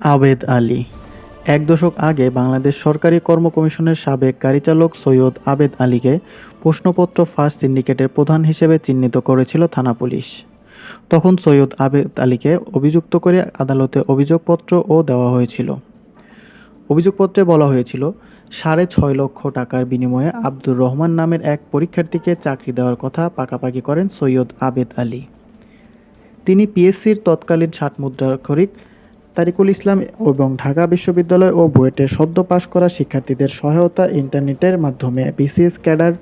আবেদ আলী। এক দশক আগে বাংলাদেশ সরকারি কর্ম কমিশনের সাবেক গাড়িচালক সৈয়দ আবেদ আলীকে প্রশ্নপত্র ফাঁস সিন্ডিকেটের প্রধান হিসেবে চিহ্নিত করেছিল থানা পুলিশ। তখন সৈয়দ আবেদ আলীকে অভিযুক্ত করে আদালতে অভিযোগপত্রও দেওয়া হয়েছিল। অভিযোগপত্রে বলা হয়েছিল, সাড়ে ছয় লক্ষ টাকার বিনিময়ে আব্দুর রহমান নামের এক পরীক্ষার্থীকে চাকরি দেওয়ার কথা পাকাপাকি করেন সৈয়দ আবেদ আলী। তিনি পিএসসির তৎকালীন ষাট মুদ্রাক্ষরিক তারিকুল ইসলাম এবং ঢাকা বিশ্ববিদ্যালয় ও বুয়েটের সদ্য পাশ করা শিক্ষার্থীদের সহায়তা ইন্টারনেটের মাধ্যমে বিসিএস ক্যাডার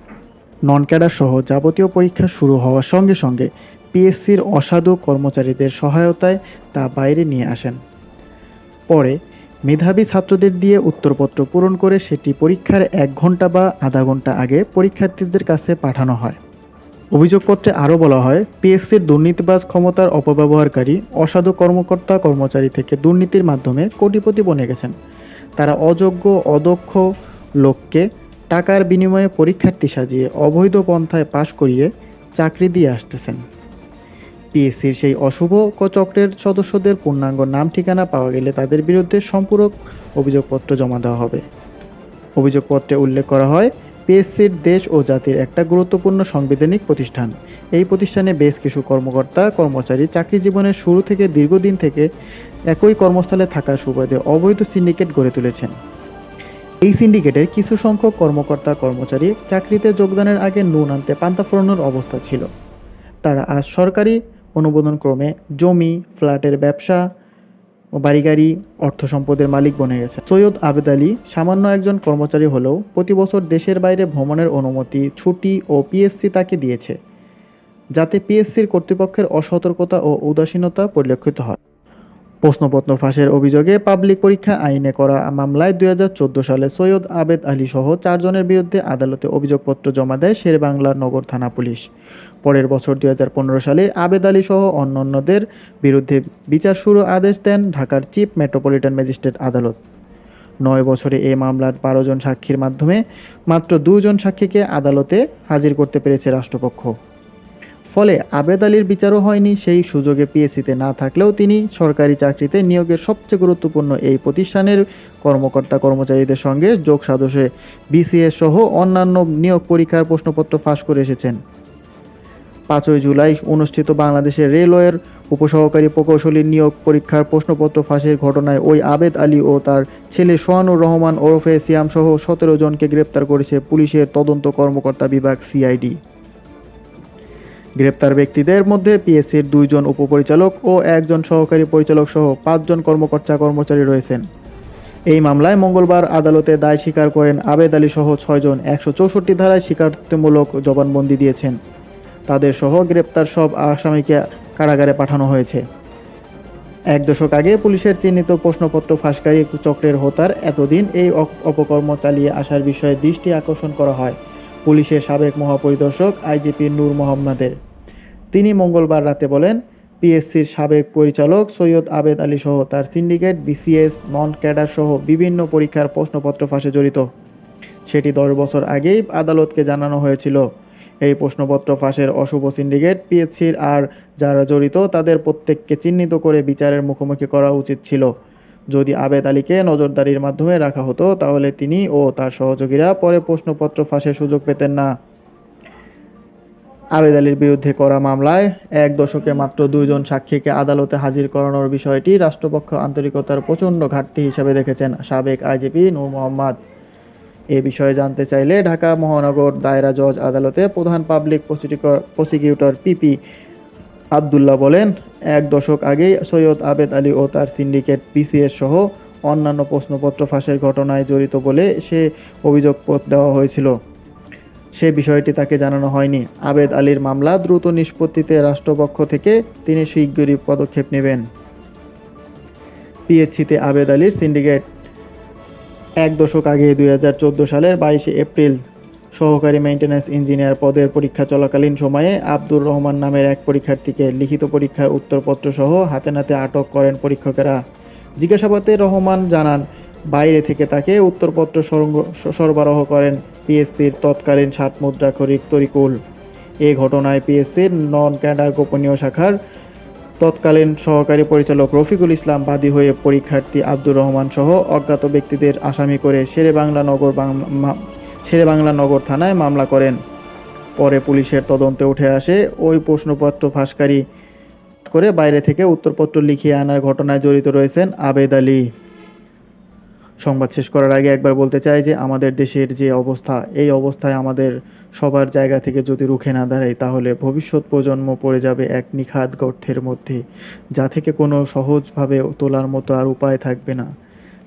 নন ক্যাডার সহ যাবতীয় পরীক্ষা শুরু হওয়ার সঙ্গে সঙ্গে পিএসসির অসাধু কর্মচারীদের সহায়তায় তা বাইরে নিয়ে আসেন। পরে মেধাবী ছাত্রদের দিয়ে উত্তরপত্র পূরণ করে সেটি পরীক্ষার এক ঘণ্টা বা আধা ঘণ্টা আগে পরীক্ষার্থীদের কাছে পাঠানো হয়। অভিযোগপত্রে আরও বলা হয়, পিএসসির দুর্নীতিবাজ ক্ষমতার অপব্যবহারকারী, অসাধু কর্মকর্তা কর্মচারী থেকে দুর্নীতির মাধ্যমে কোটিপতি বনে গেছেন। তারা অযোগ্য, অদক্ষ লোককে টাকার বিনিময়ে পরীক্ষার্থী সাজিয়ে অবৈধ পন্থায় পাশ করিয়ে চাকরি দিয়ে আসতেছেন। পিএসসির সেই অশুভ চক্রের সদস্যদের পূর্ণাঙ্গ নাম ঠিকানা পাওয়া গেলে তাদের বিরুদ্ধে সম্পূরক অভিযোগপত্র জমা দেওয়া হবে। অভিযোগপত্রে উল্লেখ করা হয় পিএসসির দেশ ও জাতির একটা গুরুত্বপূর্ণ সাংবিধানিক প্রতিষ্ঠান। এই প্রতিষ্ঠানে বেশ কিছু কর্মকর্তা, কর্মচারী চাকরি জীবনের শুরু থেকে দীর্ঘদিন থেকে একই কর্মস্থলে থাকার সুবাদে অবৈধ সিন্ডিকেট গড়ে তুলেছেন। এই সিন্ডিকেটের কিছু সংখ্যক কর্মকর্তা, কর্মচারী চাকরিতে যোগদানের আগে নুন আনতে পান্তা ফোরানোর অবস্থা ছিল। তারা আজ সরকারি অনুমোদনক্রমে জমি, ফ্ল্যাটের ব্যবসা বাড়ি গাড়ি, অর্থ সম্পদের মালিক বনে গেছে। সৈয়দ আবেদ আলী সামান্য একজন কর্মচারী হলেও প্রতি বছর দেশের বাইরে ভ্রমণের অনুমতি, ছুটি ও পিএসসি তাকে দিয়েছে, যাতে পিএসসির কর্তৃপক্ষের অসতর্কতা ও উদাসীনতা পরিলক্ষিত হয়। প্রশ্নপত্র ফাঁসের অভিযোগে পাবলিক পরীক্ষা আইনে করা মামলায় দুই হাজার চোদ্দ সালে সৈয়দ আবেদ আলী সহ চারজনের বিরুদ্ধে আদালতে অভিযোগপত্র জমা দেয় শেরবাংলা নগর থানা পুলিশ। পরের বছর দুই হাজার পনেরো সালে আবেদ আলী সহ অন্যান্যদের বিরুদ্ধে বিচার শুরু আদেশ দেন ঢাকার চিফ মেট্রোপলিটন ম্যাজিস্ট্রেট আদালত। নয় বছরে এই মামলার বারো জন সাক্ষীর মাধ্যমে মাত্র দুজন সাক্ষীকে আদালতে হাজির করতে পেরেছে রাষ্ট্রপক্ষ। ফলে আবেদ আলীর বিচারও হয়নি, সেই সুযোগে পিএসসিতে না থাকলেও তিনি সরকারি চাকরিতে নিয়োগের সবচেয়ে গুরুত্বপূর্ণ এই প্রতিষ্ঠানের কর্মকর্তা কর্মচারীদের সঙ্গে যোগ সাদসে বিসিএস সহ অন্যান্য নিয়োগ পরীক্ষার প্রশ্নপত্র ফাঁস করে এসেছেন। পাঁচই জুলাই অনুষ্ঠিত বাংলাদেশের রেলওয়ের উপসহকারী প্রকৌশলী নিয়োগ পরীক্ষার প্রশ্নপত্র ফাঁসের ঘটনায় ওই আবেদ আলী ও তার ছেলে সোহানুর রহমান ওরফে সিয়াম সহ সতেরো জনকে গ্রেপ্তার করেছে পুলিশের তদন্ত কর্মকর্তা বিভাগ সিআইডি। গ্রেপ্তার ব্যক্তিদের মধ্যে পিএসসির দুইজন উপপরিচালক ও একজন সহকারী পরিচালক সহ পাঁচজন কর্মকর্তা কর্মচারী রয়েছেন। এই মামলায় মঙ্গলবার আদালতে দায় স্বীকার করেন আবেদ আলী সহ ছয়জন একশো চৌষট্টি ধারায় স্বীকারোক্তিমূলক জবানবন্দি দিয়েছেন। তাদের সহ গ্রেপ্তার সব আসামিকে কারাগারে পাঠানো হয়েছে। এক দশক আগে পুলিশের চিহ্নিত প্রশ্নপত্র ফাঁসকারী চক্রের হোতার এতদিন এই অপকর্ম চালিয়ে আসার বিষয়ে দৃষ্টি আকর্ষণ করা হয়, পুলিশের সাবেক মহাপরিদর্শক আইজিপি নূর মোহাম্মদের। তিনি মঙ্গলবার রাতে বলেন, পিএসসির সাবেক পরিচালক সৈয়দ আবেদ আলী সহ তার সিন্ডিকেট, বিসিএস নন ক্যাডার সহ বিভিন্ন পরীক্ষার প্রশ্নপত্র ফাঁসে জড়িত। সেটি দশ বছর আগেই আদালতকে জানানো হয়েছিল। এই প্রশ্নপত্র ফাঁসের অশুভ সিন্ডিকেট, পিএসসির আর যারা জড়িত, তাদের প্রত্যেককে চিহ্নিত করে বিচারের মুখোমুখি করা উচিত ছিল। যদি আবেদ আলীকে নজরদারির মাধ্যমে রাখা হতো, তাহলে তিনি ও তার সহযোগীরা পরে প্রশ্নপত্র ফাঁসের সুযোগ পেতেন না। আবেদ আলীর বিরুদ্ধে করা মামলায় এক দশকে মাত্র দুইজন সাক্ষীকে আদালতে হাজির করানোর বিষয়টি রাষ্ট্রপক্ষ আন্তরিকতার প্রচণ্ড ঘাটতি হিসাবে দেখেছেন সাবেক আইজিপি নূর মোহাম্মদ। এ বিষয়ে জানতে চাইলে ঢাকা মহানগর দায়রা জজ আদালতে প্রধান পাবলিক প্রসিকিউটর পিপি আবদুল্লাহ বলেন, এক দশক আগেই সৈয়দ আবেদ আলী ও তার সিন্ডিকেট পিসিএস সহ অন্যান্য প্রশ্নপত্র ফাঁসের ঘটনায় জড়িত বলে সে অভিযোগ দেওয়া হয়েছিল। সে বিষয়টি তাকে জানানো হয়নি। আবেদ আলীর মামলা দ্রুত নিষ্পত্তিতে রাষ্ট্রপক্ষ থেকে তিনি শীঘ্রই পদক্ষেপ নেবেন। পিএইচসিতে আবেদ আলীর সিন্ডিকেট। এক দশক আগে দুই হাজার চোদ্দ সালের বাইশে এপ্রিল সহকারী মেইনটেন্যান্স ইঞ্জিনিয়ার পদের পরীক্ষা চলাকালীন সময়ে আব্দুর রহমান নামের এক পরীক্ষার্থীকে লিখিত পরীক্ষার উত্তরপত্রসহ হাতে নাতে আটক করেন পরীক্ষকেরা। জিজ্ঞাসাবাদে রহমান জানান বাইরে থেকে তাকে উত্তরপত্র সরবরাহ করেন পিএসসির তৎকালীন সাত মুদ্রাক্ষরিক তরিকুল। এ ঘটনায় পিএসসির নন ক্যাডার গোপনীয় শাখার তৎকালীন সহকারী পরিচালক রফিকুল ইসলাম বাদী হয়ে পরীক্ষার্থী আব্দুর রহমান সহ অজ্ঞাত ব্যক্তিদের আসামি করে শেরে বাংলা নগর শেরে বাংলা নগর থানায় মামলা করেন। পরে পুলিশের তদন্তে উঠে আসে ওই প্রশ্নপত্র ফাঁসকারী করে বাইরে থেকে উত্তরপত্র লিখিয়ে আনার ঘটনায় জড়িত রয়েছেন আবেদ আলী। সংবাদ শেষ করার আগে একবার বলতে চাই যে আমাদের দেশের যে অবস্থা, এই অবস্থায় আমাদের সবার জায়গা থেকে যদি রুখে না দাঁড়াই, তাহলে ভবিষ্যৎ প্রজন্ম পড়ে যাবে এক নিখাত গর্তের মধ্যে, যা থেকে কোনো সহজভাবে তোলার মতো আর উপায় থাকবে না।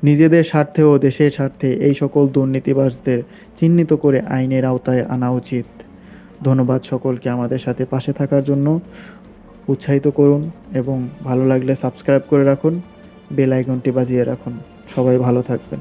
নিজেদের স্বার্থে ও দেশের স্বার্থে এই সকল দুর্নীতিবাজদের চিহ্নিত করে আইনের আওতায় আনা উচিত। ধন্যবাদ সকলকে আমাদের সাথে পাশে থাকার জন্য। উৎসাহিত করুন এবং ভালো লাগলে সাবস্ক্রাইব করে রাখুন। বেল আইকনটি বাজিয়ে রাখুন। সবাই ভালো থাকবেন।